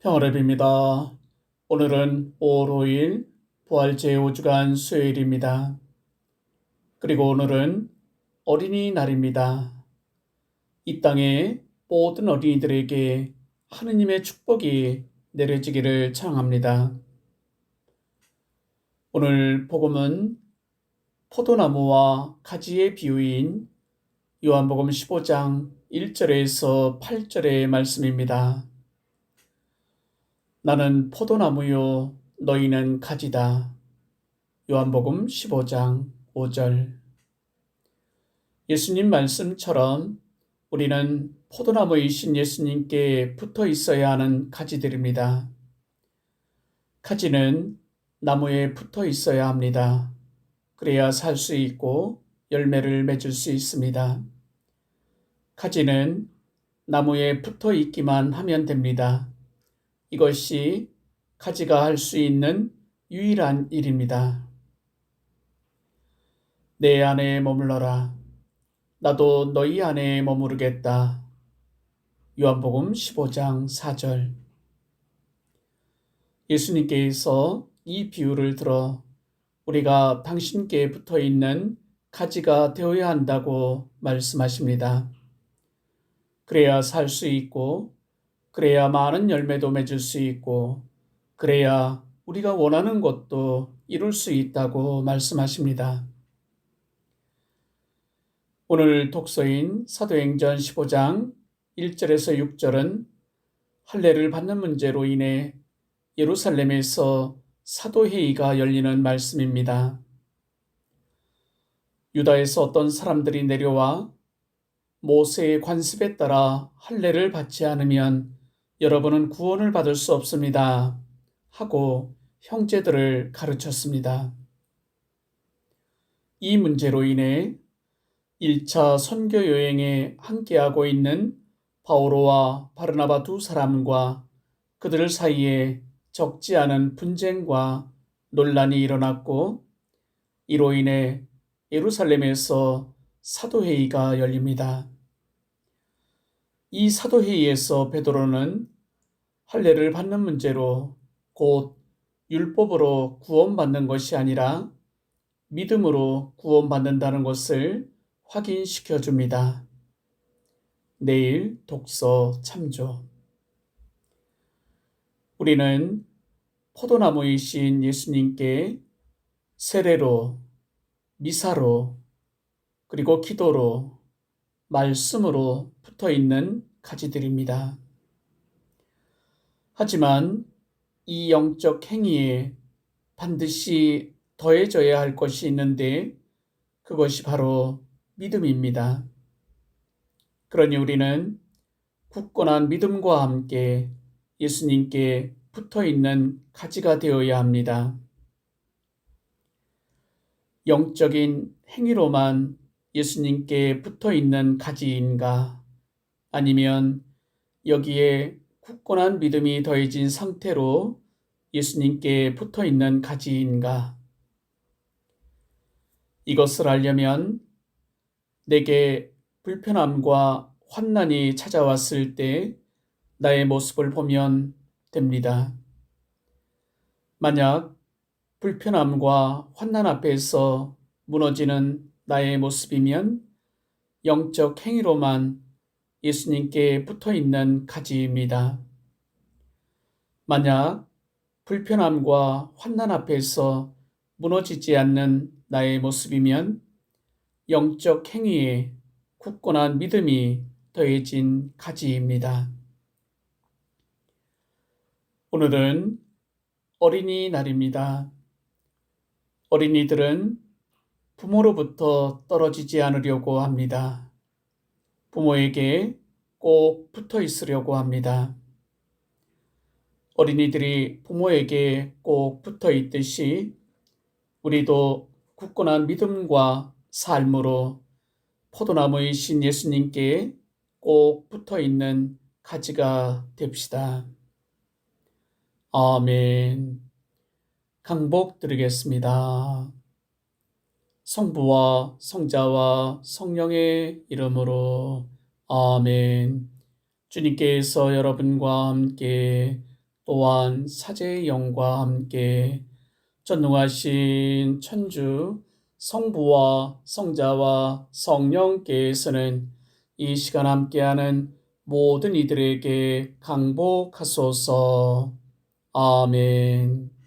평화를 빕니다. 오늘은 5월 5일 부활 제5주간 수요일입니다. 그리고 오늘은 어린이날입니다. 이 땅의 모든 어린이들에게 하느님의 축복이 내려지기를 청합니다. 오늘 복음은 포도나무와 가지의 비유인 요한복음 15장 1절에서 8절의 말씀입니다. 나는 포도나무요 너희는 가지다. 요한복음 15장 5절. 예수님 말씀처럼 우리는 포도나무이신 예수님께 붙어 있어야 하는 가지들입니다. 가지는 나무에 붙어 있어야 합니다. 그래야 살 수 있고 열매를 맺을 수 있습니다. 가지는 나무에 붙어 있기만 하면 됩니다. 이것이 가지가 할 수 있는 유일한 일입니다. 내 안에 머물러라. 나도 너희 안에 머무르겠다. 요한복음 15장 4절. 예수님께서 이 비유를 들어 우리가 당신께 붙어 있는 가지가 되어야 한다고 말씀하십니다. 그래야 살 수 있고 그래야 많은 열매도 맺을 수 있고, 그래야 우리가 원하는 것도 이룰 수 있다고 말씀하십니다. 오늘 독서인 사도행전 15장 1절에서 6절은 할례를 받는 문제로 인해 예루살렘에서 사도회의가 열리는 말씀입니다. 유다에서 어떤 사람들이 내려와 모세의 관습에 따라 할례를 받지 않으면 여러분은 구원을 받을 수 없습니다. 하고 형제들을 가르쳤습니다. 이 문제로 인해 1차 선교 여행에 함께하고 있는 바오로와 바르나바 두 사람과 그들 사이에 적지 않은 분쟁과 논란이 일어났고 이로 인해 예루살렘에서 사도회의가 열립니다. 이 사도회의에서 베드로는 할례를 받는 문제로 곧 율법으로 구원받는 것이 아니라 믿음으로 구원받는다는 것을 확인시켜 줍니다. 내일 독서 참조. 우리는 포도나무이신 예수님께 세례로, 미사로, 그리고 기도로, 말씀으로 붙어 있는 가지들입니다. 하지만 이 영적 행위에 반드시 더해져야 할 것이 있는데 그것이 바로 믿음입니다. 그러니 우리는 굳건한 믿음과 함께 예수님께 붙어 있는 가지가 되어야 합니다. 영적인 행위로만 예수님께 붙어 있는 가지인가? 아니면 여기에 굳건한 믿음이 더해진 상태로 예수님께 붙어 있는 가지인가? 이것을 알려면 내게 불편함과 환난이 찾아왔을 때 나의 모습을 보면 됩니다. 만약 불편함과 환난 앞에서 무너지는 나의 모습이면 영적 행위로만 예수님께 붙어 있는 가지입니다. 만약 불편함과 환난 앞에서 무너지지 않는 나의 모습이면 영적 행위에 굳건한 믿음이 더해진 가지입니다. 오늘은 어린이날입니다. 어린이들은 부모로부터 떨어지지 않으려고 합니다. 부모에게 꼭 붙어 있으려고 합니다. 어린이들이 부모에게 꼭 붙어 있듯이 우리도 굳건한 믿음과 삶으로 포도나무이신 예수님께 꼭 붙어 있는 가지가 됩시다. 아멘. 강복 드리겠습니다. 성부와 성자와 성령의 이름으로 아멘. 주님께서 여러분과 함께 또한 사제의 영과 함께 전능하신 천주 성부와 성자와 성령께서는 이 시간 함께하는 모든 이들에게 강복하소서. 아멘.